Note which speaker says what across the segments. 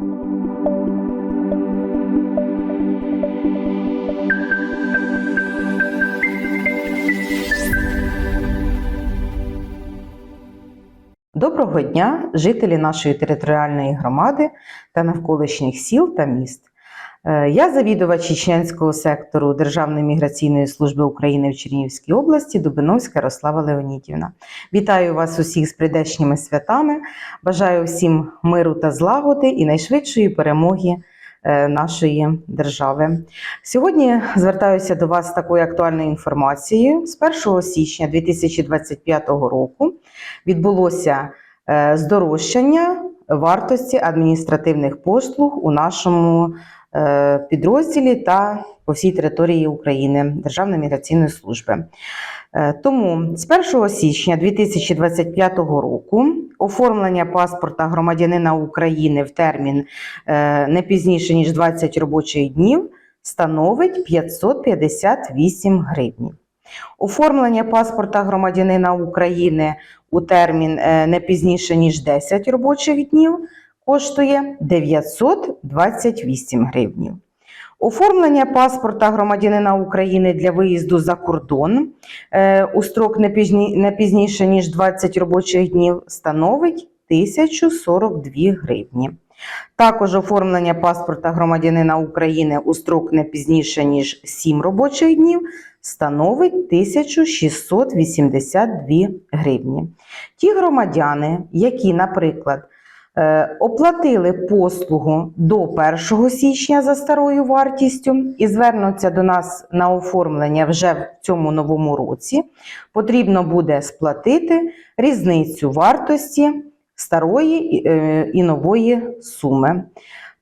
Speaker 1: Доброго дня, жителі нашої територіальної громади та навколишніх сіл та міст. Е, Я завідувач Чеченського сектору Державної міграційної служби України в Чернігівській області Дубиновська Ярослава Леонідівна. Вітаю вас усіх з прийдешніми святами. Бажаю всім миру та злагоди і найшвидшої перемоги е, нашої держави. Сьогодні звертаюся до вас з такою актуальною інформацією. З 1 січня 2025 року відбулося е, здорожчання вартості адміністративних послуг у нашому підрозділі та по всій території України Державної міграційної служби. Е, Тому з 1 січня 2025 року оформлення паспорта громадянина України в термін е, не пізніше ніж 20 робочих днів становить 558 гривень. Оформлення паспорта громадянина України у термін е, не пізніше ніж 10 робочих днів коштує 928 гривнів. Оформлення паспорта громадянина України для виїзду за кордон е, у строк не пізні- не пізніше ніж 20 робочих днів становить 1042 гривні. Також оформлення паспорта громадянина України у строк не пізніше ніж 7 робочих днів становить 1682 гривні. Ті громадяни, які, наприклад, оплатили послугу до 1 січня за старою вартістю і звернуться до нас на оформлення вже в цьому новому році, потрібно буде сплатити різницю вартості старої і, е, нової суми.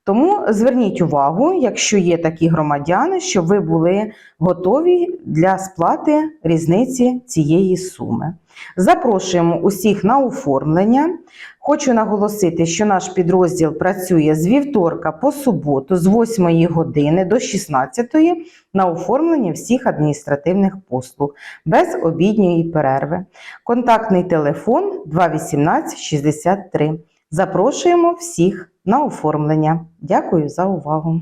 Speaker 1: Тому зверніть увагу, якщо є такі громадяни, щоб ви були готові для сплати різниці цієї суми. Запрошуємо усіх на оформлення. Хочу наголосити, що наш підрозділ працює з вівторка по суботу з 8 години до 16 на оформлення всіх адміністративних послуг без обідньої перерви. Контактний телефон 218 63. Запрошуємо всіх на оформлення. Дякую за увагу.